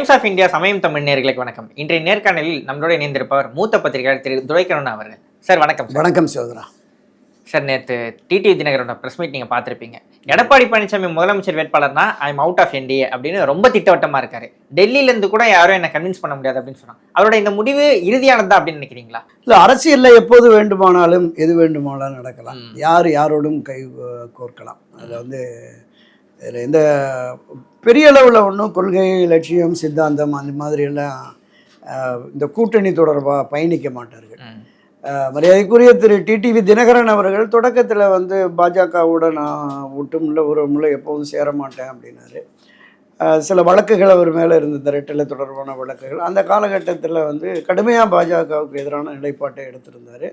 Times of India சமயம் தமிழ் நேர்களுக்கு வணக்கம். இன்றைய நேர்காணலில் நம்மளோட இணைந்திருப்பவர் மூத்த பத்திரிகையாளர் திரு துரைக்கருணா அவர்கள். சார் வணக்கம் வணக்கம் சோதரா சார் நேற்று டிடி தினகரோட ப்ரெஸ் மீட் நீங்கள் பார்த்துருப்பீங்க. எடப்பாடி பழனிசாமி முதலமைச்சர் வேட்பாளர்னா ஐம் அவுட் ஆஃப் என்டிஏ அப்படின்னு ரொம்ப திட்டவட்டமாக இருக்காரு. டெல்லியிலேருந்து கூட யாரும் என்ன கன்வின்ஸ் பண்ண முடியாது அப்படின்னு சொன்னாங்க. அவரோட இந்த முடிவு இறுதியானதா அப்படின்னு நினைக்கிறீங்களா? இல்லை அரசியலில் எப்போது வேண்டுமானாலும் எது வேண்டுமானாலும் நடக்கலாம். யார் யாரோடும் கை கோர்க்கலாம். அதில் வந்து இதுல எந்த பெரிய அளவில் ஒன்றும் கொள்கை லட்சியம் சித்தாந்தம் அந்த மாதிரியெல்லாம் இந்த கூட்டணி தொடர்பாக பயணிக்க மாட்டார்கள். மரியாதைக்குரிய திரு டிடிவி தினகரன் அவர்கள் தொடக்கத்தில் வந்து பாஜகவோட நான் ஒட்டும் இல்லை உறவும் இல்லை எப்போதும் சேர மாட்டேன் அப்படின்னாரு சில வழக்குகள் அவர் மேலே இருந்த ரெட்டில தொடர்பான வழக்குகள். அந்த காலகட்டத்தில் வந்து கடுமையாக பாஜகவுக்கு எதிரான நிலைப்பாட்டை எடுத்திருந்தார்.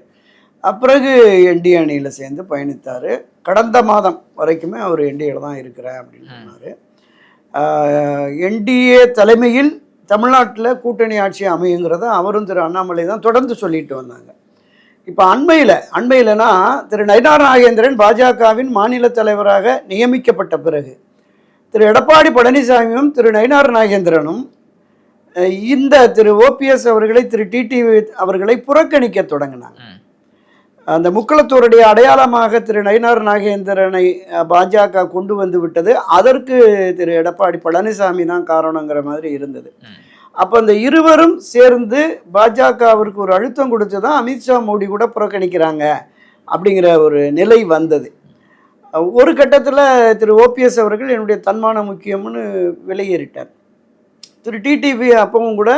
அப்பிறகு என்டி அணியில் சேர்ந்து பயணித்தார். கடந்த மாதம் வரைக்குமே அவர் என்டிஏல தான் இருக்கிறேன் அப்படின்னு சொன்னார். என்டிஏ தலைமையில் தமிழ்நாட்டில் கூட்டணி ஆட்சி அமையுங்கிறத அவரும் திரு அண்ணாமலை தான் தொடர்ந்து சொல்லிட்டு வந்தாங்க. இப்போ அண்மையில் அண்மையிலனா திரு நயினார் நாகேந்திரன் பாஜகவின் மாநில தலைவராக நியமிக்கப்பட்ட பிறகு திரு எடப்பாடி பழனிசாமியும் திரு நயினார் நாகேந்திரனும் இந்த திரு ஓபிஎஸ் அவர்களை திரு டிடிவி அவர்களை புறக்கணிக்க தொடங்கினாங்க. அந்த முக்களத்தோருடைய அடையாளமாக திரு நயினார் நாகேந்திரனை பாஜக கொண்டு வந்து விட்டது. அதற்கு திரு எடப்பாடி பழனிசாமி தான் காரணங்கிற மாதிரி இருந்தது. அப்போ அந்த இருவரும் சேர்ந்து பாஜகவிற்கு ஒரு அழுத்தம் கொடுத்து தான் அமித்ஷா மோடி கூட புறக்கணிக்கிறாங்க அப்படிங்கிற ஒரு நிலை வந்தது. ஒரு கட்டத்தில் திரு ஓபிஎஸ் அவர்கள் என்னுடைய தன்மானம் முக்கியம்னு வெளியேறிட்டார் திரு டிடிவி அப்பவும் கூட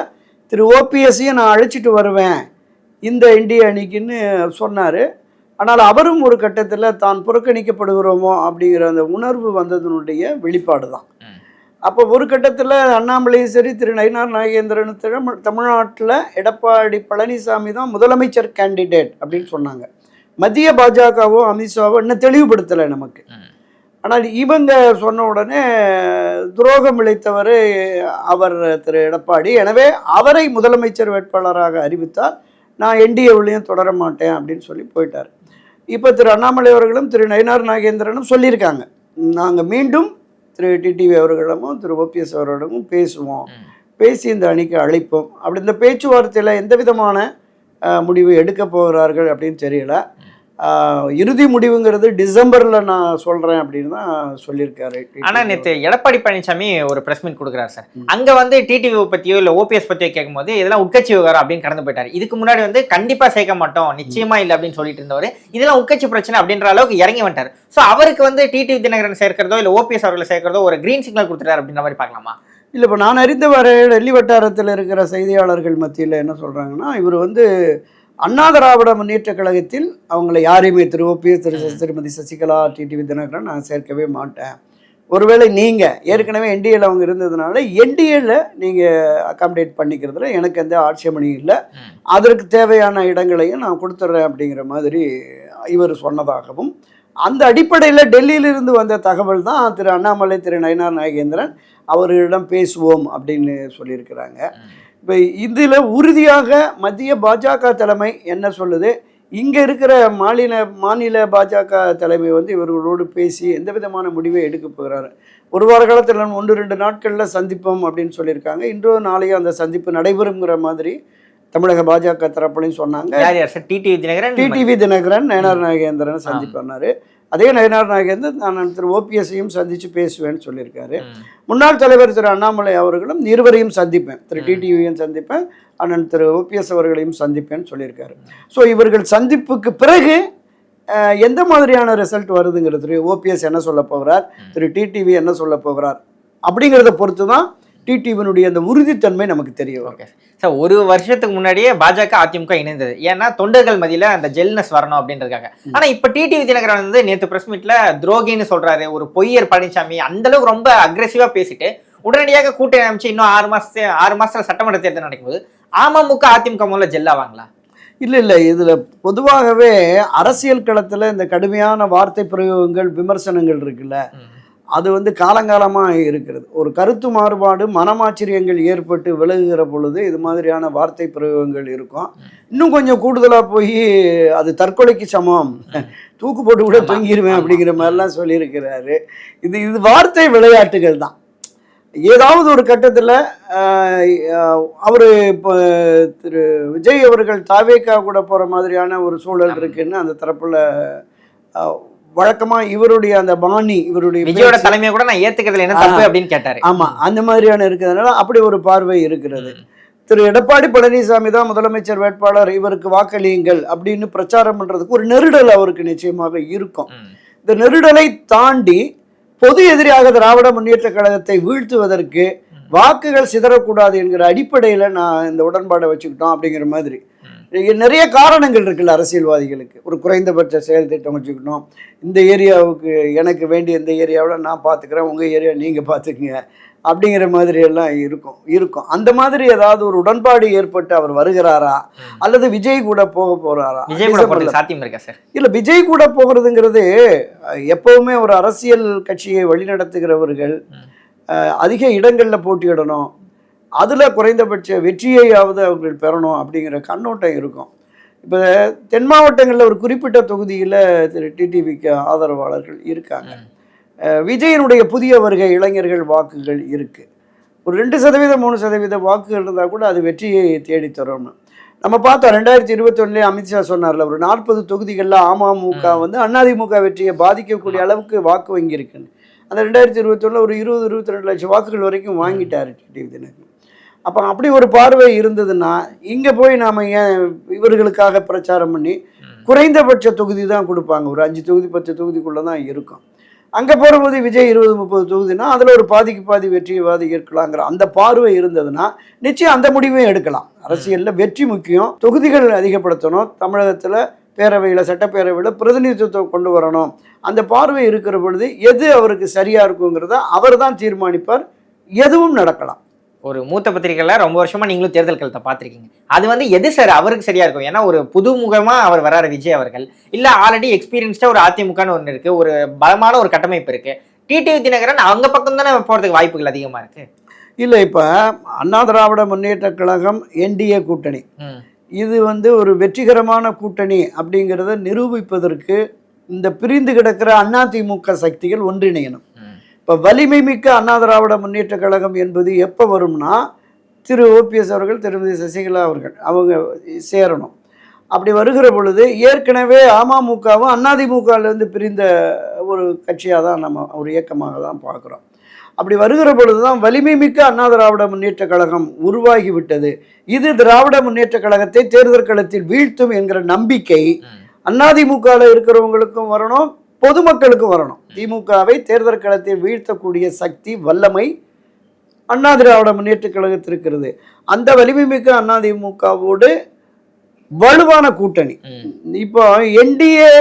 திரு ஓபிஎஸ்ஸையும் நான் அழைச்சிட்டு வருவேன். இந்த இந்திய அணிக்குன்னு சொன்னார். ஆனால் அவரும் ஒரு கட்டத்தில் தான் புறக்கணிக்கப்படுகிறோமோ அப்படிங்கிற அந்த உணர்வு வந்ததனுடைய வெளிப்பாடு தான். அப்போ ஒரு கட்டத்தில் அண்ணாமலையும் சரி திரு நயினார் நாகேந்திரன் தமிழ் தமிழ்நாட்டில் எடப்பாடி பழனிசாமி தான் முதலமைச்சர் கேண்டிடேட் அப்படின்னு சொன்னாங்க. மத்திய பாஜகவோ அமித்ஷாவோ இன்னும் தெளிவுபடுத்தலை நமக்கு. ஆனால் இவங்க சொன்ன உடனே துரோகம் இழைத்தவர் அவர் திரு எடப்பாடி. எனவே அவரை முதலமைச்சர் வேட்பாளராக அறிவித்தால் நான் என்டிஏவிலையும் தொடர மாட்டேன் அப்படின்னு சொல்லி போயிட்டார். இப்போ திரு அண்ணாமலை அவர்களும் திரு நயினார் நாகேந்திரனும் சொல்லியிருக்காங்க. நாங்கள் மீண்டும் திரு டிடிவி அவர்களிடமும் திரு ஓபிஎஸ் அவர்களிடமும் பேசுவோம். பேசி இந்த அணிக்கு அழைப்போம். அப்படி இந்த பேச்சுவார்த்தையில் எந்த விதமான முடிவு எடுக்க போகிறார்கள் அப்படின்னு தெரியல. இறுதி முடிவுங்கிறது டிசம்பரில் நான் சொல்கிறேன் அப்படின்னு தான் சொல்லியிருக்காரு ஆனா நேத்து எடப்பாடி பழனிசாமி ஒரு பிரஸ் மீட் கொடுக்குறாரு சார். அங்க வந்து டிடிவி பத்தியோ இல்ல ஓபிஎஸ் பத்தியோ கேட்கும்போது இதெல்லாம் உட்கட்சி விவகாரம் அப்படின்னு கடந்து போயிட்டாரு. இதுக்கு முன்னாடி வந்து கண்டிப்பா சேர்க்க மாட்டோம் நிச்சயமா இல்ல அப்படின்னு சொல்லிட்டு இருந்தவர். இதெல்லாம் உட்கட்சி பிரச்சனை அப்படின்ற அளவுக்கு இறங்கி வந்துட்டாரு. சோ அவருக்கு வந்து டிடிவி தினகரன் சேர்க்கிறதோ இல்ல ஓபிஎஸ் அவர்களை சேர்க்கிறதோ ஒரு கிரீன் சிக்னல் கொடுத்துட்டாரு அப்படின்ற மாதிரி பார்க்கலாமா? இல்லை இப்போ நான் அறிந்த வரை டெல்லி வட்டாரத்தில் இருக்கிற செய்தியாளர்கள் மத்தியில் என்ன சொல்கிறாங்கன்னா இவர் வந்து அண்ணா திராவிட முன்னேற்ற கழகத்தில் அவங்கள யாரையுமே திரு ஓபிஎஸ் திரு திருமதி சசிகலா டிடிவி தினகரன் நான் சேர்க்கவே மாட்டேன். ஒருவேளை நீங்கள் ஏற்கனவே என்டிஏல அவங்க இருந்ததுனால என்டிஏல நீங்கள் அகாமடேட் பண்ணிக்கிறதுல எனக்கு எந்த ஆட்சேபனையும் இல்லை. அதற்கு தேவையான இடங்களையும் நான் கொடுத்துட்றேன் அப்படிங்கிற மாதிரி இவர் சொன்னதாகவும் அந்த அடிப்படையில் டெல்லியிலிருந்து வந்த தகவல் தான் திரு அண்ணாமலை திரு நயினார் நாகேந்திரன் அவர்களிடம் பேசுவோம் அப்படின்னு சொல்லியிருக்கிறாங்க. இப்போ இதில் உறுதியாக மத்திய பாஜக தலைமை என்ன சொல்லுது? இங்கே இருக்கிற மாநில மாநில பாஜக தலைமை வந்து இவர்களோடு பேசி எந்த விதமான முடிவை எடுக்க போகிறாரு? ஒரு வார காலத்தில் ஒன்று ரெண்டு நாட்களில் சந்திப்போம் அப்படின்னு சொல்லியிருக்காங்க. இன்றோ நாளையோ அந்த சந்திப்பு நடைபெறுங்கிற மாதிரி தமிழக பாஜக தரப்புலையும் சொன்னாங்க. டிடிவி தினகரன் டிடிவி தினகரன் நயனார் நாகேந்திரன் சந்திப்பார் அதே நயனார் நாகேந்திரன் நான் திரு ஓபிஎஸ்ஸையும் சந்தித்து பேசுவேன்னு சொல்லியிருக்காரு. முன்னாள் தலைவர் திரு அண்ணாமலை அவர்களும் இருவரையும் சந்திப்பேன். திரு டிடிவியும் சந்திப்பேன். அண்ணன் திரு ஓபிஎஸ் அவர்களையும் சந்திப்பேன்னு சொல்லியிருக்காரு. ஸோ இவர்கள் சந்திப்புக்கு பிறகு எந்த மாதிரியான ரிசல்ட் வருதுங்கிறது திரு ஓபிஎஸ் என்ன சொல்ல போகிறார்? திரு டிடிவி என்ன சொல்ல போகிறார்? அப்படிங்கிறத பொறுத்து தான் டிடிவினுடைய அந்த உறுதித்தன்மை நமக்கு தெரிய வரும். ஓகே. சார் ஒரு வருஷத்துக்கு முன்னாடியே பாஜக அதிமுக இணைந்தது. ஏன்னா தொண்டர்கள் மத்தியில அந்த ஜெல்னஸ் வரணும் அப்படின்றதுக்காக. ஆனா இப்ப டிடிவி தினகரன் வந்து நேத்து பிரஸ் மீட்ல துரோகின்னு சொல்றாரு. ஒரு பொய்யர் பழனிசாமி அந்த அளவுக்கு ரொம்ப அக்ரெசிவா பேசிட்டு உடனடியாக கூட்டணி அமைச்சு இன்னும் ஆறு மாசத்து ஆறு மாசத்துல சட்டமன்ற தேர்தல் நடக்கும்போது அமமுக அதிமுக முதல்ல ஜெல்லாவாங்களா இல்லை இல்லை. இதில் பொதுவாகவே அரசியல் களத்தில் இந்த கடுமையான வார்த்தை பிரயோகங்கள் விமர்சனங்கள் இருக்குல்ல. அது வந்து காலங்காலமாக இருக்கிறது. ஒரு கருத்து மாறுபாடு மனமாச்சரியங்கள் ஏற்பட்டு விலகுகிற பொழுது இது மாதிரியான வார்த்தை பிரயோகங்கள் இருக்கும். இன்னும் கொஞ்சம் கூடுதலாக போய் அது தற்கொலைக்கு சமம். தூக்கு போட்டு கூட தொங்கிடுவேன். அப்படிங்கிற மாதிரிலாம் சொல்லியிருக்கிறாரு. இது இது வார்த்தை விளையாட்டுகள் தான். ஏதாவது ஒரு கட்டத்தில் அவர் இப்போ திரு விஜய் அவர்கள் தாவேக்கா கூட போகிற மாதிரியான ஒரு சூழல் இருக்குன்னு அந்த தரப்புல வழக்கமாக இவருடைய அந்த பாணி இவருடைய விஜயோட தலைமையை கூட நான் ஏத்துக்கிறதுல என்ன தப்பு அப்படின்னு கேட்டாரு. ஆமா அந்த மாதிரியான இருக்கிறதுனால அப்படி ஒரு பார்வை இருக்கிறது. திரு எடப்பாடி பழனிசாமி தான் முதலமைச்சர் வேட்பாளர் இவருக்கு வாக்களியுங்கள் அப்படின்னு பிரச்சாரம் பண்றதுக்கு ஒரு நெருடல் அவருக்கு நிச்சயமாக இருக்கும். இந்த நெருடலை தாண்டி பொது எதிரியாக திராவிட முன்னேற்ற கழகத்தை வீழ்த்துவதற்கு வாக்குகள் சிதறக்கூடாது என்கிற அடிப்படையில் நான் இந்த உடன்பாடை வச்சுக்கிட்டோம் அப்படிங்கிற மாதிரி. நிறைய காரணங்கள் இருக்குல்ல அரசியல்வாதிகளுக்கு. ஒரு குறைந்தபட்ச செயல் திட்டம் வச்சுக்கணும். இந்த ஏரியாவுக்கு எனக்கு வேண்டிய இந்த ஏரியாவில் நான் பார்த்துக்கிறேன் உங்கள் ஏரியா நீங்கள் பார்த்துக்குங்க அப்படிங்கிற மாதிரி எல்லாம் இருக்கும் இருக்கும். அந்த மாதிரி ஏதாவது ஒரு உடன்பாடு ஏற்பட்டு அவர் வருகிறாரா? அல்லது விஜய் கூட போக போறாரா? சாத்தியம் இருக்கா சார்? இல்ல விஜய் கூட போகிறதுங்கிறது எப்பவுமே ஒரு அரசியல் கட்சியை வழிநடத்துகிறவர்கள் அதிக இடங்கள்ல போட்டியிடணும். அதுல குறைந்தபட்ச வெற்றியையாவது அவர்கள் பெறணும் அப்படிங்கிற கண்ணோட்டம் இருக்கும். இப்போ தென் மாவட்டங்களில் ஒரு குறிப்பிட்ட தொகுதியில் திரு டிடிவிக்கு ஆதரவாளர்கள் இருக்காங்க. விஜயனுடைய புதிய வருகை இளைஞர்கள் வாக்குகள் இருக்கு. ஒரு ரெண்டு சதவீதம் மூணு சதவீத வாக்குகள் இருந்தால் கூட அது வெற்றியை தேடி தரணும். நம்ம பார்த்தோம் ரெண்டாயிரத்தி இருபத்தொன்னுலேயே அமித்ஷா சொன்னார்ல ஒரு நாற்பது தொகுதிகளில் அமமுக வந்து அதிமுக வெற்றியை பாதிக்கக்கூடிய அளவுக்கு வாக்கு வங்கி இருக்குன்னு அந்த ரெண்டாயிரத்தி இருபத்தொன்னில் ஒரு இருபது இருபத்தி ரெண்டு லட்சம் வாக்குகள் வரைக்கும் வாங்கிட்டாரு டிடிவி தினகரன். அப்போ அப்படி ஒரு பார்வை இருந்ததுன்னா இங்கே போய் நாம் ஏன் இவர்களுக்காக பிரச்சாரம் பண்ணி குறைந்தபட்ச தொகுதி தான் கொடுப்பாங்க. ஒரு அஞ்சு தொகுதி பத்து தொகுதிக்குள்ளே தான் இருக்கும். அங்கே போகும்போது விஜய் இருபது முப்பது தொகுதினா அதில் ஒரு பாதிக்கு பாதி வெற்றியவாதி இருக்கலாங்கிற அந்த பார்வை இருந்ததுன்னா நிச்சயம் அந்த முடிவையும் எடுக்கலாம். அரசியலில் வெற்றி முக்கியம். தொகுதிகள் அதிகப்படுத்தணும். தமிழகத்தில் பேரவையில் சட்டப்பேரவையில் பிரதிநிதித்துவத்தை கொண்டு வரணும். அந்த பார்வை இருக்கிற பொழுது எது அவருக்கு சரியாக இருக்குங்கிறத அவர் தான் தீர்மானிப்பார். எதுவும் நடக்கலாம். ஒரு மூத்த பத்திரிகைல ரொம்ப வருஷமா நீங்களும் தேர்தல் களத்தை பார்த்திருக்கீங்க. அது வந்து எது சார் அவருக்கு சரியா இருக்கும்? ஏன்னா ஒரு புது முகமா அவர் வராரு விஜய் அவர்கள். இல்ல ஆல்ரெடி எக்ஸ்பீரியன்ஸ்டா ஒரு அதிமுகன்னு ஒன்று இருக்கு. ஒரு பலமான ஒரு கட்டமைப்பு இருக்கு. டிடிவி தினகரன் அவங்க பக்கம் தானே போறதுக்கு வாய்ப்புகள் அதிகமா இருக்கு? இல்லை இப்போ அண்ணா திராவிட முன்னேற்ற கழகம் என்டிஏ கூட்டணி. இது வந்து ஒரு வெற்றிகரமான கூட்டணி அப்படிங்கிறத நிரூபிப்பதற்கு இந்த பிரிந்து கிடக்கிற அதிமுக சக்திகள் ஒன்றிணையணும். இப்போ வலிமை மிக்க அண்ணா திராவிட முன்னேற்ற கழகம் என்பது எப்போ வரும்னா திரு ஓபிஎஸ் அவர்கள் திருமதி சசிகலா அவர்கள் அவங்க சேரணும். அப்படி வருகிற பொழுது ஏற்கனவே அமமுகவும் அதிமுகவிலேருந்து பிரிந்த ஒரு கட்சியாக தான் நம்ம ஒரு இயக்கமாக தான் பார்க்குறோம். அப்படி வருகிற பொழுது தான் வலிமை மிக்க அண்ணா திராவிட முன்னேற்ற கழகம் உருவாகி விட்டது இது திராவிட முன்னேற்ற கழகத்தை தேர்தல் களத்தில் வீழ்த்தும் என்கிற நம்பிக்கை. அதிமுகவில் இருக்கிறவங்களுக்கும் வரணும். பொதுமக்களுக்கும் வரணும். திமுகவை தேர்தல் களத்தில் வீழ்த்தக்கூடிய சக்தி வல்லமை அண்ணா திராவிட முன்னேற்ற கழகத்தில் இருக்கிறது. அந்த வலிமை மிக்க அதிமுகவோடு வலுவான கூட்டணி. இப்போ என்டிஏ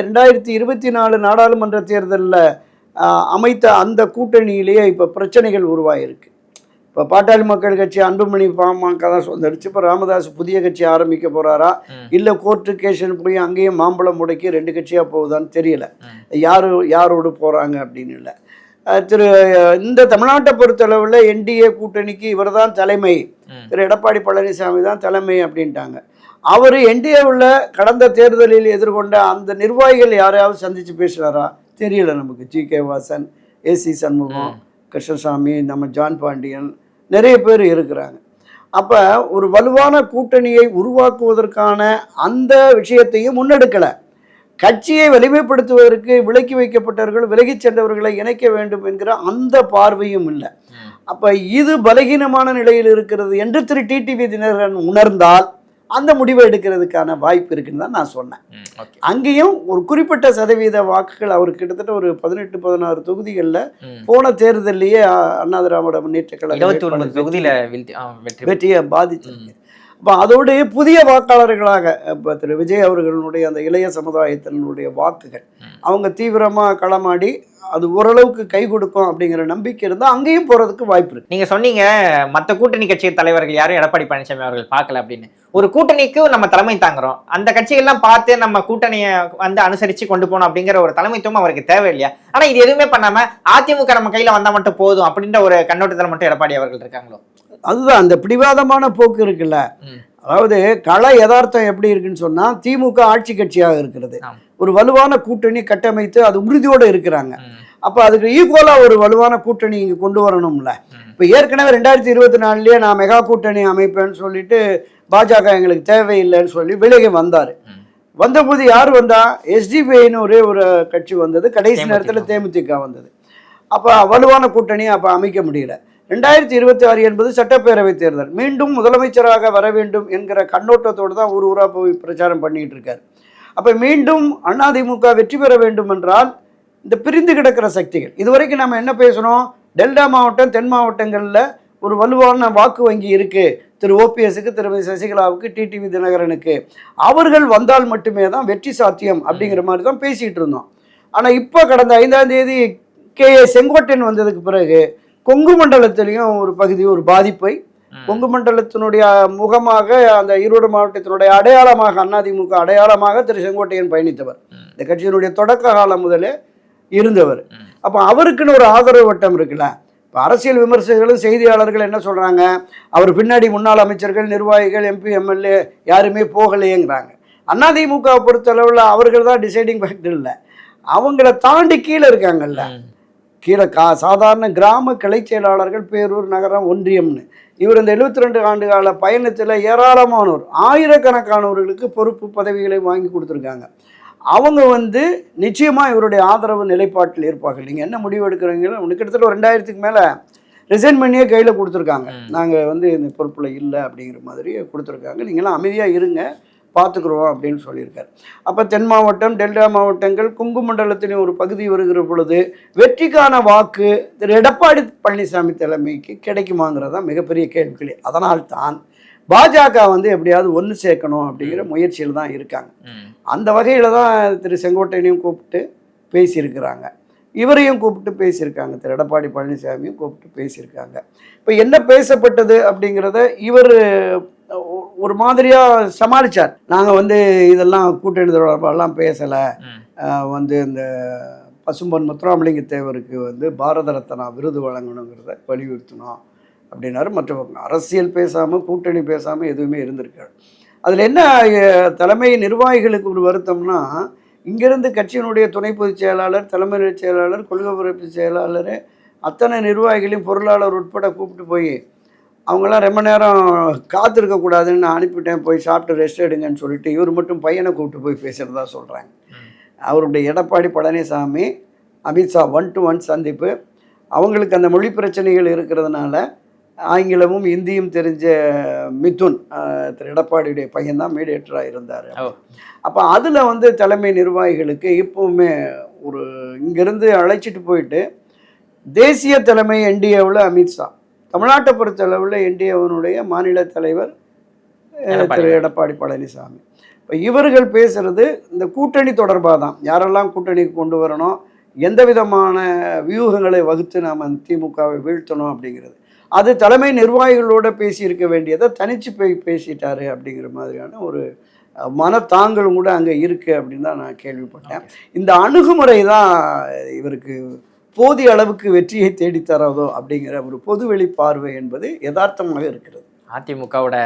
ரெண்டாயிரத்தி இருபத்தி நாலு நாடாளுமன்ற தேர்தலில் அமைத்த அந்த கூட்டணியிலேயே இப்போ பிரச்சனைகள் உருவாயிருக்கு. இப்போ பாட்டாளி மக்கள் கட்சி அன்புமணி பாமக தான் சொந்தடிச்சு இப்போ ராமதாஸ் புதிய கட்சி ஆரம்பிக்க போகிறாரா. இல்லை கோர்ட்டு கேஷன் போய் அங்கேயும் மாம்பழம் முடக்கி ரெண்டு கட்சியாக போகுதான்னு தெரியல. யார் யாரோடு போகிறாங்க அப்படின்னு இல்லை. திரு இந்த தமிழ்நாட்டை பொறுத்தளவில் என்டிஏ கூட்டணிக்கு இவர்தான் தலைமை. ம். திரு எடப்பாடி பழனிசாமி தான் தலைமை அப்படின்ட்டாங்க. அவர் என்டிஏவில் கடந்த தேர்தலில் எதிர்கொண்ட அந்த நிர்வாகிகள் யாரையாவது சந்தித்து பேசுகிறாரா தெரியல நமக்கு. G K Vasan A C Shanmugam Krishnasamy நம்ம ஜான் பாண்டியன் நிறைய பேர் இருக்கிறாங்க. அப்போ ஒரு வலுவான கூட்டணியை உருவாக்குவதற்கான அந்த விஷயத்தையும் முன்னெடுக்கலை. கட்சியை வலிமைப்படுத்துவதற்கு விலக்கி வைக்கப்பட்டவர்கள் விலகிச் சென்றவர்களை இணைக்க வேண்டும் என்கிற அந்த பார்வையும் இல்லை. அப்ப இது பலகீனமான நிலையில் இருக்கிறது என்று திரு. டிடிவி தினகரன் உணர்ந்தால் அந்த முடிவை எடுக்கிறதுக்கான வாய்ப்பு இருக்குன்னு தான் நான் சொன்னேன். அங்கேயும் ஒரு குறிப்பிட்ட சதவீத வாக்குகள் அவர் கிட்டத்தட்ட ஒரு பதினெட்டு பதினாறு தொகுதிகளில். போன தேர்தலிலேயே அ- அண்ணா திராவிட முன்னேற்ற கழக இருபத்தி ஒன்பது வேட்பாளர் தொகுதியில வெற்றியை பாதிச்சிருக்கு. அப்போ அதோடைய புதிய வாக்காளர்களாக இப்போ திரு விஜய் அவர்களுடைய அந்த இளைய சமுதாயத்தினுடைய வாக்குகள் அவங்க தீவிரமாக களமாடி அது ஓரளவுக்கு கை கொடுக்கும் அப்படிங்கிற நம்பிக்கை இருந்தால் அங்கேயும் போகிறதுக்கு வாய்ப்பு இருக்குது நீங்க சொன்னீங்க மத்த கூட்டணி கட்சி தலைவர்கள் யாரும் எடப்பாடி பழனிசாமி அவர்கள் பார்க்கல அப்படின்னு. ஒரு கூட்டணிக்கு நம்ம தலைமை தாங்குறோம். அந்த கட்சிகள்லாம் பார்த்து நம்ம கூட்டணியை வந்து அனுசரிச்சு கொண்டு போகணும் அப்படிங்கிற ஒரு தலைமைத்துவம் அவருக்கு தேவையில்லையா? ஆனால் ஆனா இது எதுவுமே பண்ணாம அதிமுக நம்ம கையில வந்தா மட்டும் போதும் அப்படின்ற ஒரு கண்ணோட்டத்தில் மட்டும் எடப்பாடி அவர்கள் இருக்காங்களோ? அதுதான் அந்த பிடிவாதமான போக்கு இருக்குல்ல. அதாவது கள யதார்த்தம் எப்படி இருக்குன்னு சொன்னா திமுக ஆட்சி கட்சியாக இருக்கிறது. ஒரு வலுவான கூட்டணி கட்டமைத்து அது உறுதியோடு இருக்கிறாங்க. அப்போ அதுக்கு ஈக்குவலாக ஒரு வலுவான கூட்டணி இங்கே கொண்டு வரணும்ல இப்போ ஏற்கனவே ரெண்டாயிரத்தி இருபத்தி நாலுலேயே நான் மெகா கூட்டணி அமைப்பேன்னு சொல்லிட்டு பாஜக எங்களுக்கு தேவையில்லைன்னு சொல்லி விலகி வந்தார். வந்தபோது யார் வந்தா எஸ்டிபிஐன்னு ஒரே ஒரு கட்சி வந்தது கடைசி. நேரத்தில் தேமுதிக வந்தது அப்போ வலுவான கூட்டணி அப்போ அமைக்க முடியல ரெண்டாயிரத்தி இருபத்தி ஆறு என்பது சட்டப்பேரவை தேர்தல். மீண்டும் முதலமைச்சராக வர வேண்டும் என்கிற கண்ணோட்டத்தோடு தான் ஊர் ஊராக போய் பிரச்சாரம் பண்ணிகிட்டு இருக்கார். அப்போ மீண்டும் அதிமுக வெற்றி பெற வேண்டும் என்றால் இந்த பிரிந்து கிடக்கிற சக்திகள். இதுவரைக்கும் நம்ம என்ன பேசுனோம்? டெல்டா மாவட்டம் தென் மாவட்டங்களில் ஒரு வலுவான வாக்கு வங்கி இருக்குது திரு ஓபிஎஸ்க்கு திருமதி சசிகலாவுக்கு டிடிவி தினகரனுக்கு. அவர்கள் வந்தால் மட்டுமே தான் வெற்றி சாத்தியம் அப்படிங்கிற மாதிரி தான் பேசிகிட்டு இருந்தோம். ஆனால் இப்போ கடந்த ஐந்தாம் தேதி கே ஏ செங்கோட்டையன் வந்ததுக்கு பிறகு கொங்கு மண்டலத்திலையும் ஒரு பகுதி ஒரு பாதிப்பை. கொங்கு மண்டலத்தினுடைய முகமாக அந்த ஈரோடு மாவட்டத்தினுடைய அடையாளமாக அதிமுக அடையாளமாக திரு செங்கோட்டையன் பயணித்தவர். இந்த கட்சியினுடைய தொடக்க காலம் முதலே இருந்தவர். அப்போ அவருக்குன்னு ஒரு ஆதரவு வட்டம் இருக்குல்ல? இப்போ அரசியல் விமர்சகர்களும் செய்தியாளர்கள் என்ன சொல்கிறாங்க அவர் பின்னாடி முன்னாள் அமைச்சர்கள் நிர்வாகிகள் எம்பி எம்எல்ஏ யாருமே போகலையேங்கிறாங்க. அதிமுக பொறுத்தளவில் அவர்கள் தான் டிசைடிங் ஃபேக்டர் இல்லை அவங்கள தாண்டி கீழே இருக்காங்கல்ல. கீழே கா சாதாரண கிராம கிளை செயலாளர்கள் பேரூர் நகரம் ஒன்றியம்னு. இவர் இந்த 72 ரெண்டு ஆண்டு கால பயணத்தில் ஏராளமானோர் ஆயிரக்கணக்கானவர்களுக்கு பொறுப்பு பதவிகளை வாங்கி கொடுத்துருக்காங்க. அவங்க வந்து நிச்சயமாக இவருடைய ஆதரவு நிலைப்பாட்டில் இருப்பார்கள். நீங்கள் என்ன முடிவு எடுக்கிறீங்களோ கிட்டத்தட்ட ஒரு ரெண்டாயிரத்துக்கு மேலே ரிசைன் பண்ணியே கையில் கொடுத்துருக்காங்க. நாங்கள் வந்து இந்த பொறுப்பில் இல்லை அப்படிங்கிற மாதிரி கொடுத்துருக்காங்க. நீங்களாம் அமைதியாக இருங்க. பார்த்துக்குறோம் அப்படின்னு சொல்லியிருக்காரு. அப்போ தென் மாவட்டம் டெல்டா மாவட்டங்கள் குங்கு மண்டலத்தின் ஒரு பகுதி வருகிற பொழுது வெற்றிக்கான வாக்கு திரு எடப்பாடி பழனிசாமி தலைமைக்கு கிடைக்குமாங்கிறது தான் மிகப்பெரிய கேள்விக்குறி அதனால் தான் பாஜக வந்து எப்படியாவது ஒன்று சேர்க்கணும் அப்படிங்கிற முயற்சியில் தான் இருக்காங்க. அந்த வகையில் தான் திரு செங்கோட்டையனையும் கூப்பிட்டு பேசியிருக்கிறாங்க. இவரையும் கூப்பிட்டு பேசியிருக்காங்க. திரு எடப்பாடி பழனிசாமியும் கூப்பிட்டு பேசியிருக்காங்க. இப்போ என்ன பேசப்பட்டது அப்படிங்கிறத இவர் ஒரு மாதிரியாக சமாளித்தார் நாங்கள் வந்து இதெல்லாம் கூட்டணி தொடர்பாலாம் பேசலை. வந்து இந்த பசும்பொன் முத்துராமலிங்க தேவருக்கு வந்து பாரத ரத்னா விருது வழங்கணுங்கிறத வலியுறுத்தினோம் அப்படின்னாரு. மற்ற அரசியல் பேசாமல் கூட்டணி பேசாமல் எதுவுமே இருந்திருக்காரு அதில் என்ன தலைமை நிர்வாகிகளுக்கு ஒரு வருத்தம்னா இங்கிருந்து கட்சியினுடைய துணை பொதுச் செயலாளர் தலைமை செயலாளர் கொள்கை பிறப்பு செயலாளர் அத்தனை நிர்வாகிகளையும் பொருளாளர் உட்பட கூப்பிட்டு போய் அவங்களாம் ரொம்ப நேரம் காத்திருக்கக்கூடாதுன்னு நான் அனுப்பிவிட்டேன் போய் சாப்பிட்டு ரெஸ்ட் எடுங்கன்னு சொல்லிட்டு இவர் மட்டும் பையனை கூப்பிட்டு போய் பேசுகிறதா சொல்கிறாங்க அவருடைய Edappadi Palaniswami Amit Shah one to one சந்திப்பு அவங்களுக்கு அந்த மொழி பிரச்சனைகள் இருக்கிறதுனால ஆங்கிலமும் இந்தியும் தெரிஞ்ச மிதுன் திரு எடப்பாடியுடைய பையன் தான் மீடியேட்டராக இருந்தார். அப்போ அதில் வந்து தலைமை நிர்வாகிகளுக்கு இப்போவுமே ஒரு இங்கேருந்து அழைச்சிட்டு போயிட்டு தேசிய தலைமை என்டிஏவில் அமித்ஷா தமிழ்நாட்டை பொறுத்தளவில் என்டிஏவனுடைய மாநில தலைவர். திரு எடப்பாடி பழனிசாமி இப்போ இவர்கள் பேசுறது இந்த கூட்டணி தொடர்பாக தான் யாரெல்லாம் கூட்டணிக்கு கொண்டு வரணும் எந்த விதமான வியூகங்களை வகுத்து நாம் திமுகவை வீழ்த்தணும் அப்படிங்கிறது அது தலைமை நிர்வாகிகளோட பேசியிருக்க வேண்டியதை தனிச்சு போய் பேசிட்டாரு அப்படிங்கிற மாதிரியான ஒரு மனத்தாங்களும் கூட அங்கே இருக்குது அப்படின்னு தான் நான் கேள்விப்பட்டேன். இந்த அணுகுமுறை தான் இவருக்கு போதிய அளவுக்கு வெற்றியை தேடித்தராதோ அப்படிங்கிற ஒரு பொதுவெளி பார்வை என்பது யதார்த்தமாக இருக்கிறது. அதிமுகவோட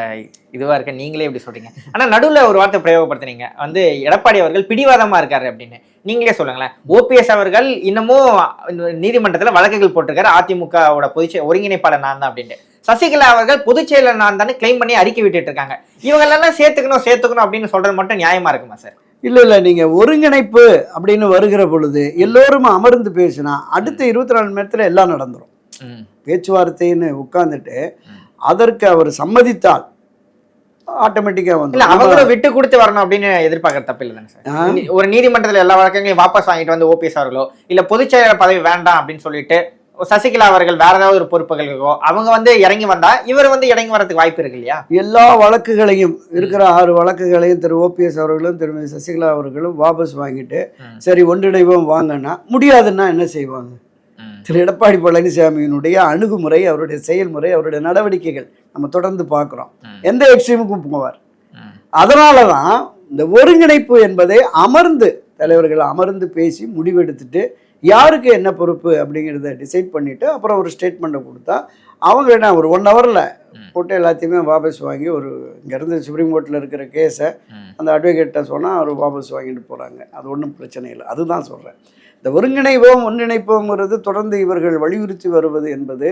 இதுவா இருக்க நீங்களே எப்படி சொல்றீங்க. ஆனா நடுவுல ஒரு வார்த்தை பிரயோகப்படுத்துனீங்க. வந்து எடப்பாடி அவர்கள் பிடிவாதமா இருக்காரு அப்படின்னு. நீங்களே சொல்லுங்களேன். ஓபிஎஸ் அவர்கள் இன்னமும் நீதிமன்றத்துல வழக்குகள் போட்டிருக்காரு. அதிமுகவோட பொதுச் செய- ஒருங்கிணைப்பாளர் நான் தான் அப்படின்ட்டு. சசிகலா அவர்கள் பொதுச் செயலர் நான் தான் கிளைம் பண்ணி அறிக்கை விட்டுட்டு இருக்காங்க. இவங்களெல்லாம் சேர்த்துக்கணும் சேர்த்துக்கணும் அப்படின்னு சொல்றது மட்டும் நியாயமா இருக்குமா சார்? இல்லை இல்லை. நீங்கள் ஒருங்கிணைப்பு அப்படின்னு வருகிற பொழுது எல்லோரும் அமர்ந்து பேசினா அடுத்த இருபத்தி நாலு மணி நேரத்தில் எல்லாம் நடந்துடும் பேச்சுவார்த்தைன்னு உட்கார்ந்துட்டு ம். அதற்கு அவர் சம்மதித்தால் ஆட்டோமேட்டிக்காக இல்ல வந்து அவங்களும் விட்டு கொடுத்து வரணும் அப்படின்னு எதிர்பார்க்கறது தப்பு இல்லை தானே. சார் ஒரு நீதிமன்றத்துல எல்லா வழக்கங்களையும் வாபஸ் வாங்கிட்டு வந்து ஓபிஎஸ் அவர்களோ இல்ல பொதுச் செயலர் பதவி வேண்டாம் அப்படின்னு சொல்லிட்டு சசிகலா அவர்கள் வேற ஏதாவது ஒரு பொறுப்புகளுக்கோ அவங்க வந்து இறங்கி வந்தா இவர் வந்து இறங்கி வரதுக்கு வாய்ப்பு இருக்கு இல்லையா எல்லா வழக்குகளையும் இருக்கிற ஆறு வழக்குகளையும் திரு ஓபிஎஸ் அவர்களும் திருமதி சசிகலா அவர்களும் வாபஸ் வாங்கிட்டு. சரி ஒன்றிணைவோம் வாங்கன்னா முடியாதுன்னா என்ன செய்வாங்க திரு எடப்பாடி பழனிசாமியினுடைய அணுகுமுறை அவருடைய செயல்முறை அவருடைய நடவடிக்கைகள் நம்ம தொடர்ந்து பார்க்குறோம். எந்த எக்ஸ்ட்ரீமுக்கும் போவார். அதனால தான் இந்த ஒருங்கிணைப்பு என்பதை அமர்ந்து தலைவர்கள் அமர்ந்து பேசி முடிவெடுத்துட்டு யாருக்கு என்ன பொறுப்பு அப்படிங்கிறத டிசைட் பண்ணிவிட்டு அப்புறம் ஒரு ஸ்டேட்மெண்ட்டை கொடுத்தா அவங்க என்ன ஒரு ஒன் ஹவரில். போட்டு எல்லாத்தையுமே வாபஸ் வாங்கி ஒரு இங்கேருந்து சுப்ரீம் கோர்ட்டில் இருக்கிற கேஸை. அந்த அட்வொகேட்டை சொன்னால் அவர் வாபஸ் வாங்கிட்டு போகிறாங்க அது ஒன்றும் பிரச்சனை இல்லை அதுதான் சொல்கிறேன் இந்த ஒருங்கிணைவோம் ஒன்றிணைப்போங்கிறது தொடர்ந்து இவர்கள் வலியுறுத்தி வருவது என்பது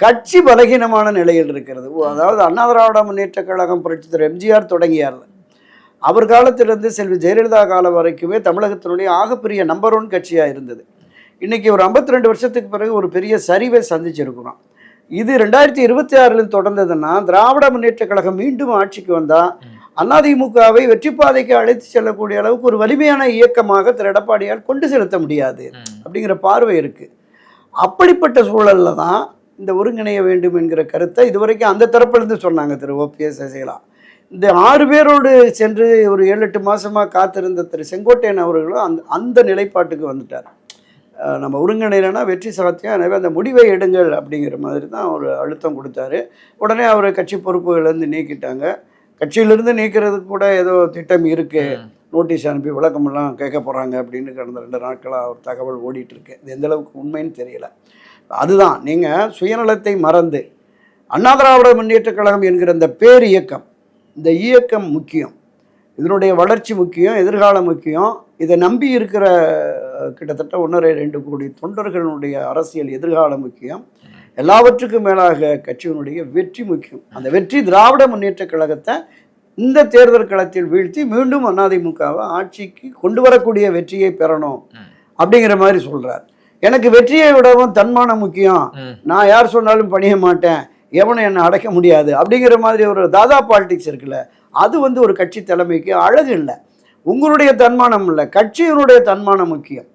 கட்சி பலகீனமான நிலையில் இருக்கிறது. ஓ, அதாவது அண்ணா திராவிட முன்னேற்ற கழகம் புரட்சித் தலைவர் எம்ஜிஆர் தொடங்கியார். அவர் காலத்திலிருந்து செல்வி ஜெயலலிதா காலம் வரைக்குமே தமிழகத்தினுடைய ஆகப்பெரிய நம்பர் ஒன் கட்சியாக இருந்தது. இன்னைக்கு ஒரு 52 ரெண்டு வருஷத்துக்கு பிறகு ஒரு பெரிய சரிவை சந்திச்சிருக்கிறோம். இது ரெண்டாயிரத்தி இருபத்தி ஆறில் தொடர்ந்ததுன்னா திராவிட முன்னேற்ற கழகம் மீண்டும் ஆட்சிக்கு வந்தால் அதிமுகவை வெற்றி பாதைக்கு அழைத்து செல்லக்கூடிய அளவுக்கு ஒரு வலிமையான இயக்கமாக திரு எடப்பாடியால் கொண்டு செலுத்த முடியாது அப்படிங்கிற பார்வை இருக்கு. அப்படிப்பட்ட சூழல்ல தான் இந்த ஒருங்கிணைய வேண்டும் என்கிற கருத்தை இதுவரைக்கும் அந்த தரப்பிலிருந்து சொன்னாங்க திரு ஓபிஎஸ் சசிகலா. இந்த ஆறு பேரோடு சென்று ஒரு ஏழு எட்டு மாசமா காத்திருந்த திரு செங்கோட்டையன் அவர்களும் அந்த அந்த நிலைப்பாட்டுக்கு வந்துட்டார். நம்ம ஒருங்கிணைனா வெற்றி சாத்தியம் எனவே அந்த முடிவை எடுங்கள் அப்படிங்கிற மாதிரி தான் ஒரு அழுத்தம் கொடுத்தாரு. உடனே அவர் கட்சி பொறுப்புகள்லேருந்து நீக்கிட்டாங்க. கட்சியிலிருந்து நீக்கிறதுக்கு கூட ஏதோ திட்டம் இருக்கு. நோட்டீஸ் அனுப்பி விளக்கமெல்லாம் கேட்க போகிறாங்க அப்படின்னு கடந்த ரெண்டு நாட்களாக ஒரு தகவல் ஓடிட்டு இருக்கு இது எந்த அளவுக்கு உண்மைன்னு தெரியல. அதுதான் நீங்கள் சுயநலத்தை மறந்து அண்ணா திராவிட முன்னேற்ற கழகம் என்கிற இந்த பேர் இயக்கம் இந்த இயக்கம் முக்கியம். இதனுடைய வளர்ச்சி முக்கியம் எதிர்காலம் முக்கியம். இதை நம்பி இருக்கிற கிட்டத்தட்ட ஒன்றரை ரெண்டு கோடி தொண்டர்களுடைய அரசியல் எதிர்காலம் முக்கியம். எல்லாவற்றுக்கும் மேலாக கட்சியினுடைய வெற்றி முக்கியம். அந்த வெற்றி திராவிட முன்னேற்ற கழகத்தை இந்த தேர்தல் களத்தில் வீழ்த்தி மீண்டும் அதிமுகவை ஆட்சிக்கு கொண்டு வரக்கூடிய வெற்றியை பெறணும். அப்படிங்கிற மாதிரி சொல்றார். எனக்கு வெற்றியை விடவும் தன்மானம் முக்கியம். நான் யார் சொன்னாலும் பணிய மாட்டேன். எவனும் என்னை அடைக்க முடியாது. அப்படிங்கிற மாதிரி ஒரு தாதா பாலிடிக்ஸ் இருக்குல்ல அது வந்து ஒரு கட்சி தலைமைக்கு அழகு இல்லை. உங்களுடைய தன்மானம் இல்லை. கட்சியினுடைய தன்மானம் முக்கியம்.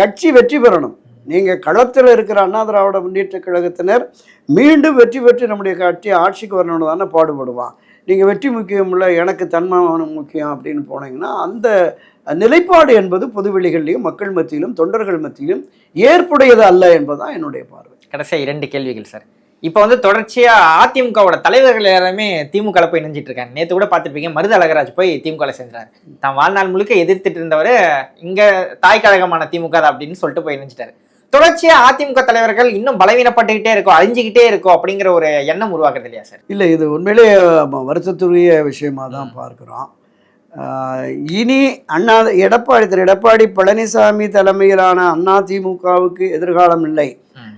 கட்சி வெற்றி பெறணும். நீங்கள் களத்தில் இருக்கிற அண்ணா திராவிட முன்னேற்ற கழகத்தினர் மீண்டும் வெற்றி பெற்று நம்முடைய கட்சி ஆட்சிக்கு வரணும்னு தானே பாடுபடுவான். நீங்கள் வெற்றி முக்கியம் இல்லை எனக்கு தன்மானம் முக்கியம் அப்படின்னு போனீங்கன்னா அந்த நிலைப்பாடு என்பது பொதுவெளிகளிலும் மக்கள் மத்தியிலும் தொண்டர்கள் மத்தியிலும் ஏற்புடையது அல்ல என்பதுதான் என்னுடைய பார்வை. கடைசியாக இரண்டு கேள்விகள் சார். இப்போ வந்து தொடர்ச்சியாக அதிமுகவோட தலைவர்கள் எல்லாருமே திமுக போய் இணைஞ்சிட்டு இருக்காங்க. நேற்று கூட பார்த்துருப்பீங்க மருது அழகராஜ் போய் திமுக சென்றார். தான் வாழ்நாள் முழுக்க எதிர்த்துட்டு இருந்தவர் இங்கே தாய் கழகமான திமுக அப்படின்னு சொல்லிட்டு போய் இணைஞ்சிட்டாரு தொடர்ச்சியா அதிமுக தலைவர்கள் இன்னும் பலவீனப்பட்டுக்கிட்டே இருக்கோ அழிஞ்சுக்கிட்டே இருக்கோ அப்படிங்கிற ஒரு எண்ணம் உருவாக்குறது இல்லையா சார்? இல்லை இது உண்மையிலே ம- வருத்தத்துக்குரிய விஷயமா தான் பார்க்குறோம். இனி அண்ணா எடப்பாடி திரு எடப்பாடி பழனிசாமி தலைமையிலான அண்ணா திமுகவுக்கு எதிர்காலம் இல்லை.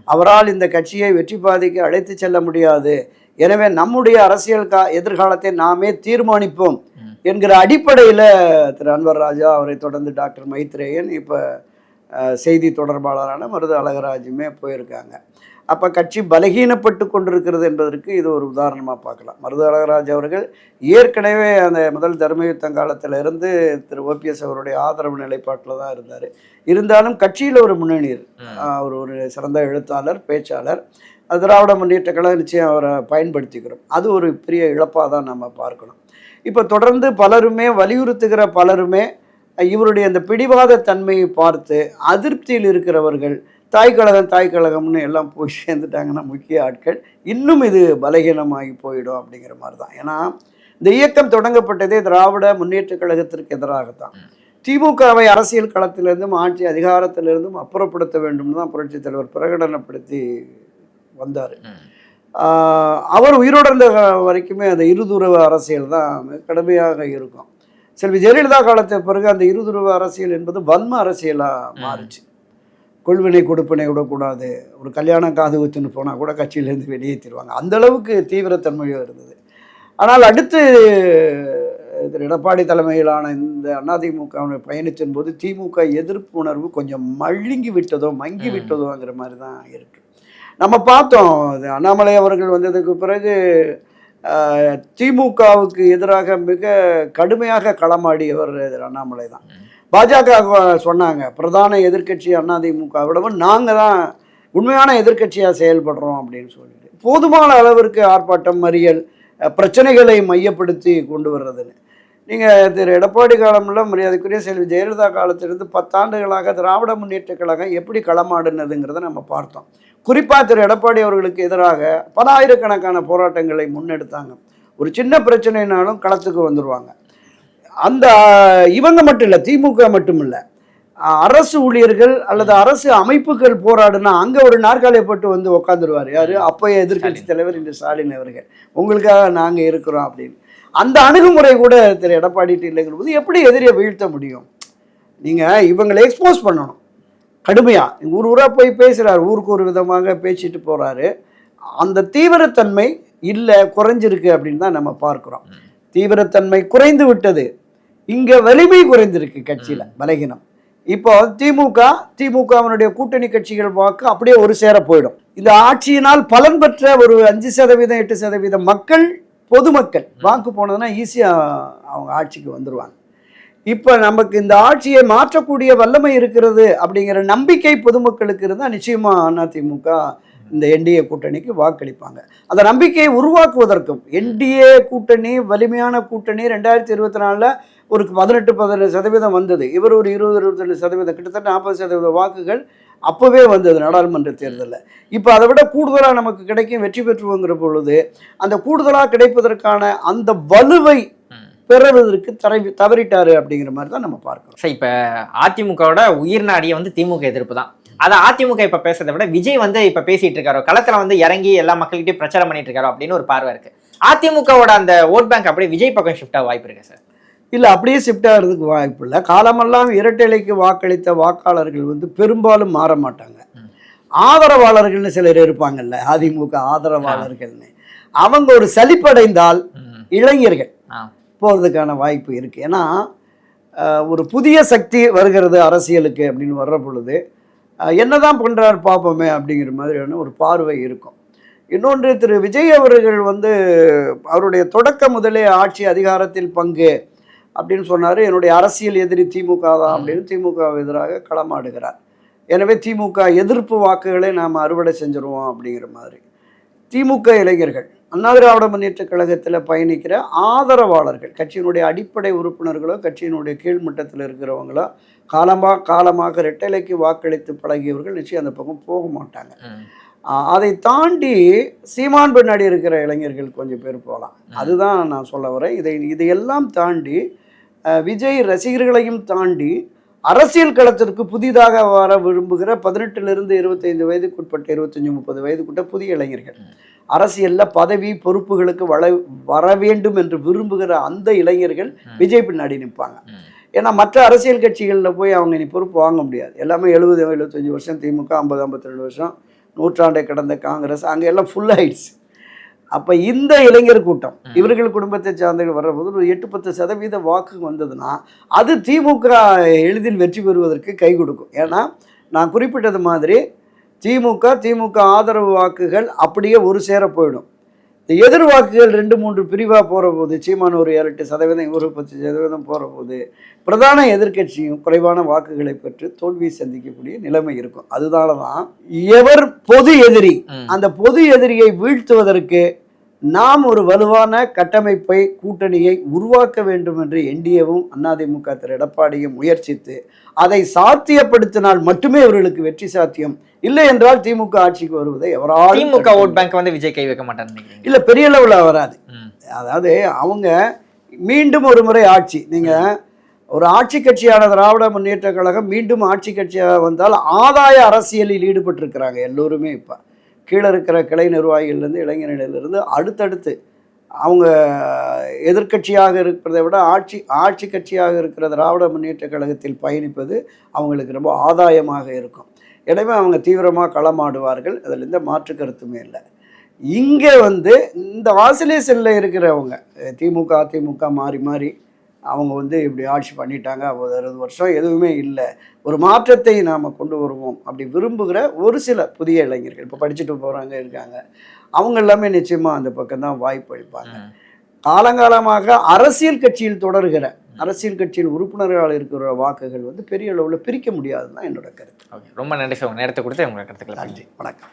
அவரால் இந்த கட்சியை வெற்றி பாதைக்கு அழைத்து செல்ல முடியாது. எனவே நம்முடைய அரசியல் கா எதிர்காலத்தை நாமே தீர்மானிப்போம். என்கிற அடிப்படையில் திரு அன்வர் ராஜா அவரை தொடர்ந்து டாக்டர் மைத்ரேயன் இப்போ செய்தி தொடர்பாளரான மருது அழகராஜுமே போயிருக்காங்க. அப்போ கட்சி பலகீனப்பட்டு கொண்டிருக்கிறது என்பதற்கு இது ஒரு உதாரணமாக பார்க்கலாம். மருது அழகராஜ் அவர்கள் ஏற்கனவே அந்த முதல் தர்மயுத்தம் காலத்தில் இருந்து திரு ஓபிஎஸ் அவருடைய ஆதரவு நிலைப்பாட்டில் தான் இருந்தார். இருந்தாலும் கட்சியில் ஒரு முன்னணியர் அவர் ஒரு சிறந்த எழுத்தாளர் பேச்சாளர். திராவிட முன்னேற்ற கழக நிச்சயம் அவரை பயன்படுத்திக்கிறோம். அது ஒரு பெரிய இழப்பாக தான் நம்ம பார்க்கணும். இப்போ தொடர்ந்து பலருமே வலியுறுத்துகிற பலருமே இவருடைய அந்த பிடிவாத தன்மையை பார்த்து அதிருப்தியில் இருக்கிறவர்கள் தாய் கழகம் தாய் கழகம்னு எல்லாம் போய் சேர்ந்துட்டாங்கன்னா முக்கிய ஆட்கள் இன்னும் இது பலகீனமாகி போயிடும் அப்படிங்கிற மாதிரி தான் ஏன்னா இந்த இயக்கம் தொடங்கப்பட்டதே திராவிட முன்னேற்ற கழகத்திற்கு எதிராகத்தான். திமுகவை அரசியல் களத்திலிருந்தும் ஆட்சி அதிகாரத்திலிருந்தும் அப்புறப்படுத்த வேண்டும் தான் புரட்சித் தலைவர் பிரகடனப்படுத்தி வந்தார். அவர் உயிரோடு இருந்த வரைக்குமே அந்த இருதுருவ அரசியல் தான் கடுமையாக இருக்கும். செல்வி ஜெயலலிதா காலத்துக்கு பிறகு அந்த இருதுருவ அரசியல் என்பது வன்ம அரசியலாக மாறுச்சு. கொள்வினை கொடுப்பினை விடக்கூடாது ஒரு கல்யாணம் காது குத்துன்னு போனால் கூட கட்சியிலேருந்து வெளியேற்றிடுவாங்க அந்த அளவுக்கு தீவிரத்தன்மையும் இருந்தது. ஆனால் அடுத்து திரு எடப்பாடி தலைமையிலான இந்த அதிமுக பயணித்தின் போது திமுக எதிர்ப்பு உணர்வு கொஞ்சம் மழுங்கி விட்டதோ மங்கி. விட்டதோங்கிற மாதிரி தான் இருக்கு. நம்ம பார்த்தோம் அண்ணாமலை அவர்கள் வந்ததுக்கு பிறகு திமுகவுக்கு எதிராக மிக கடுமையாக களமாடியவர் அண்ணாமலை தான். பாஜக சொன்னாங்க பிரதான எதிர்க்கட்சி அதிமுக விடவும் நாங்கள் தான் உண்மையான எதிர்க்கட்சியாக செயல்படுறோம் அப்படின்னு சொல்லிட்டு. போதுமான அளவிற்கு ஆர்ப்பாட்டம் மறியல் பிரச்சனைகளை மையப்படுத்தி கொண்டு வர்றதுன்னு. நீங்கள் திரு எடப்பாடி காலம்ல மரியாதைக்குரிய செல்வி ஜெயலலிதா காலத்திலிருந்து பத்தாண்டுகளாக திராவிட முன்னேற்ற கழகம் எப்படி களமாடுனதுங்கிறத நம்ம பார்த்தோம். குறிப்பாக திரு எடப்பாடி அவர்களுக்கு எதிராக பல ஆயிரக்கணக்கான போராட்டங்களை முன்னெடுத்தாங்க. ஒரு சின்ன பிரச்சனைனாலும் களத்துக்கு வந்துடுவாங்க அந்த இவங்க மட்டும் இல்லை திமுக மட்டும் இல்லை. அரசு ஊழியர்கள் அல்லது அரசு அமைப்புகள் போராடுனா அங்கே ஒரு நாற்காலியை போட்டு வந்து உட்காந்துருவார் யார்? அப்போய எதிர்க்கட்சி தலைவர் இன்று ஸ்டாலின் அவர்கள். உங்களுக்காக நாங்கள் இருக்கிறோம் அப்படின்னு. அந்த அணுகுமுறை கூட திரு எடப்பாடி இல்லைங்கிற போது எப்படி எதிரியை வீழ்த்த முடியும்? நீங்கள் இவங்களை எக்ஸ்போஸ் பண்ணணும். கடுமையாக ஊர் ஊராக போய் பேசுகிறார் ஊருக்கு ஒரு விதமாக பேசிட்டு போகிறாரு அந்த தீவிரத்தன்மை இல்லை குறைஞ்சிருக்கு அப்படின்னு தான் நம்ம பார்க்குறோம். தீவிரத்தன்மை குறைந்து விட்டது. இங்கே வலிமை குறைந்திருக்கு கட்சியில் பலகீனம். இப்போ திமுக திமுகவினுடைய கூட்டணி கட்சிகள் வாக்கு அப்படியே ஒரு சேர போயிடும். இந்த ஆட்சியினால் பலன் பெற்ற ஒரு அஞ்சு சதவீதம் எட்டு சதவீதம் மக்கள் பொதுமக்கள் வாக்கு போனதுன்னா ஈஸியாக அவங்க ஆட்சிக்கு வந்துடுவாங்க இப்போ நமக்கு இந்த ஆட்சியை மாற்றக்கூடிய வல்லமை இருக்கிறது அப்படிங்கிற நம்பிக்கை பொதுமக்களுக்கு இருந்தால் நிச்சயமாக அதிமுக இந்த என்டிஏ கூட்டணிக்கு வாக்களிப்பாங்க. அந்த நம்பிக்கையை உருவாக்குவதற்கும் என்டிஏ கூட்டணி வலிமையான கூட்டணி ரெண்டாயிரத்தி இருபத்தி நாலில் ஒரு பதினெட்டு பதினெட்டு சதவீதம் வந்தது. இவர் ஒரு இருபது இருபத்தெண்டு சதவீதம் கிட்டத்தட்ட நாற்பது சதவீத வாக்குகள் அப்போவே வந்தது நாடாளுமன்ற தேர்தலில். இப்போ அதை விட கூடுதலாக நமக்கு கிடைக்கும் வெற்றி பெற்றுவோங்கிற பொழுது அந்த கூடுதலாக கிடைப்பதற்கான அந்த வலுவை பெறுவதற்கு தரை தவறிட்டாரு அப்படிங்கிற மாதிரி தான் நம்ம பார்க்கிறோம் சார் இப்ப அதிமுகவோட உயிர் நாடியே வந்து திமுக எதிர்ப்பு தான். அதை அதிமுக இப்ப பேசுறதை விட விஜய் வந்து இப்ப பேசிட்டு இருக்காரோ களத்துல வந்து இறங்கி எல்லா மக்கள்கிட்டயும் பிரச்சாரம் பண்ணிட்டு இருக்காரோ அப்படின்னு ஒரு பார்வை இருக்கு. அதிமுகவோட அந்த ஓட் பேங்க் அப்படியே விஜய் பக்கம் ஷிஃப்ட் ஆக வாய்ப்பு இருக்கு சார் இல்லை அப்படியே ஷிஃப்ட் ஆகிறதுக்கு வாய்ப்பு இல்லை. காலமெல்லாம் இரட்டைலைக்கு வாக்களித்த வாக்காளர்கள் வந்து பெரும்பாலும் மாற மாட்டாங்க. ஆதரவாளர்கள்னு சிலர் இருப்பாங்கல்ல அதிமுக ஆதரவாளர்கள்னு. அவங்க ஒரு சலிப்படைந்தால். இளைஞர்கள். போகிறதுக்கான வாய்ப்பு இருக்குது ஏன்னா ஒரு புதிய சக்தி வருகிறது அரசியலுக்கு அப்படின்னு வர்ற பொழுது அஹ், என்னதான் பண்ணுறார் பார்ப்போமே அப்படிங்கிற மாதிரியான ஒரு பார்வை இருக்கும். இன்னொன்று திரு. விஜய் அவர்கள் வந்து அவருடைய தொடக்க முதலே ஆட்சி அதிகாரத்தில் பங்கு அப்படின்னு சொன்னார். என்னுடைய அரசியல் எதிரி திமுக தான் அப்படின்னு திமுக எதிராக களமாடுகிறார். எனவே திமுக எதிர்ப்பு வாக்குகளை நாம் அறுவடை செஞ்சுருவோம் அப்படிங்கிற மாதிரி. திமுக இளைஞர்கள் அண்ணா திராவிட முன்னேற்ற கழகத்தில் பயணிக்கிற ஆதரவாளர்கள் கட்சியினுடைய அடிப்படை உறுப்பினர்களோ கட்சியினுடைய கீழ்மட்டத்தில் இருக்கிறவங்களோ காலமாக காலமாக ரெட்டலைக்கு வாக்களித்து பழகியவர்கள் நிச்சயம் அந்த பக்கம் போக மாட்டாங்க. அதை தாண்டி சீமான் பின்னாடி இருக்கிற இளைஞர்கள் கொஞ்சம் பேர் போகலாம். அதுதான் நான் சொல்ல வரேன். இதை இதையெல்லாம் தாண்டி விஜய் ரசிகர்களையும் தாண்டி அரசியல் களத்திற்கு புதிதாக வர விரும்புகிற பதினெட்டுலேருந்து இருபத்தைந்து வயதுக்குட்பட்ட இருபத்தஞ்சி முப்பது வயதுக்குட்ட புதிய இளைஞர்கள். அரசியலில் பதவி பொறுப்புகளுக்கு வள வர வேண்டும் என்று விரும்புகிற அந்த இளைஞர்கள் விஜய் பின்னாடி நிற்பாங்க. ஏன்னா மற்ற அரசியல் கட்சிகளில் போய் அவங்க இனி பொறுப்பு வாங்க முடியாது. எல்லாமே எழுபது எழுபத்தஞ்சு வருஷம் திமுக ஐம்பது ஐம்பத்தி ரெண்டு வருஷம் நூற்றாண்டை கடந்த காங்கிரஸ் அங்கே எல்லாம் ஃபுல் ஆயிடுச்சு. அப்போ இந்த இளைஞர் கூட்டம் இவர்கள் குடும்பத்தை சார்ந்தவர்கள் வர்றபோது ஒரு எட்டு பத்து சதவீத வாக்கு வந்ததுன்னா அது திமுக எளிதில் வெற்றி பெறுவதற்கு கை கொடுக்கும். ஏன்னா நான் குறிப்பிட்டது மாதிரி திமுக திமுக ஆதரவு வாக்குகள் அப்படியே ஒரு சேர போயிடும். இந்த எதிர் வாக்குகள் ரெண்டு மூன்று பிரிவாக போகிற போது சீமான் ஒரு ஏழு எட்டு சதவீதம் இவர் பத்து சதவீதம் போகிற போது பிரதான எதிர்க்கட்சியும் குறைவான வாக்குகளை பெற்று தோல்வியை சந்திக்கக்கூடிய நிலைமை இருக்கும். அதனால தான் எவர் பொது எதிரி. அந்த பொது எதிரியை வீழ்த்துவதற்கு நாம் ஒரு வலுவான கட்டமைப்பை கூட்டணியை உருவாக்க வேண்டும் என்று என்டிஏவும் அதிமுக திரு எடப்பாடியும் முயற்சித்து அதை சாத்தியப்படுத்தினால் மட்டுமே இவர்களுக்கு வெற்றி சாத்தியம். இல்லை என்றால் திமுக ஆட்சிக்கு வருவதை எவராலும் திமுக ஓட் பேங்க் வந்து விஜய் கை வைக்க நினைக்கிறீங்க? இல்ல பெரிய லெவலில் வராது. அதாவது அவங்க மீண்டும் ஒரு முறை ஆட்சி. நீங்க ஒரு ஆட்சி கட்சியான திராவிட முன்னேற்ற கழகம் மீண்டும் ஆட்சி கட்சியாக வந்தால் ஆதாய அரசியலில் ஈடுபட்டிருக்கிறாங்க எல்லோருமே இப்போ. கீழே இருக்கிற கிளை நிர்வாகிகள்லேருந்து இளைஞர்களிலிருந்து அடுத்தடுத்து அவங்க எதிர்க்கட்சியாக இருக்கிறதை விட ஆட்சி ஆட்சி கட்சியாக இருக்கிற திராவிட முன்னேற்ற கழகத்தில் பயணிப்பது அவங்களுக்கு ரொம்ப ஆதாயமாக இருக்கும். எனவே அவங்க தீவிரமாக களமாடுவார்கள். அதில் எந்த மாற்று கருத்துமே இல்லை. இங்கே வந்து இந்த ஆசிலேஷனில் இருக்கிறவங்க திமுக அதிமுக மாறி மாறி அவங்க வந்து இப்படி ஆட்சி பண்ணிட்டாங்க ஒரு அறுபது வருஷம் எதுவுமே இல்லை. ஒரு மாற்றத்தை நாம் கொண்டு வருவோம் அப்படி விரும்புகிற ஒரு சில புதிய இளைஞர்கள். இப்போ படிச்சுட்டு போகிறாங்க இருக்காங்க. அவங்க எல்லாமே நிச்சயமாக அந்த பக்கம் தான் வாய்ப்பு அளிப்பாங்க. காலங்காலமாக அரசியல் கட்சியில் தொடர்கிற அரசியல் கட்சியில் உறுப்பினர்களால் இருக்கிற வாக்குகள் வந்து பெரிய அளவில் பிரிக்க முடியாதுன்னு தான் என்னோட கருத்து. ரொம்ப நன்றி சார். நேரத்தை கொடுத்து உங்க கருத்துக்களை நன்றி. வணக்கம்.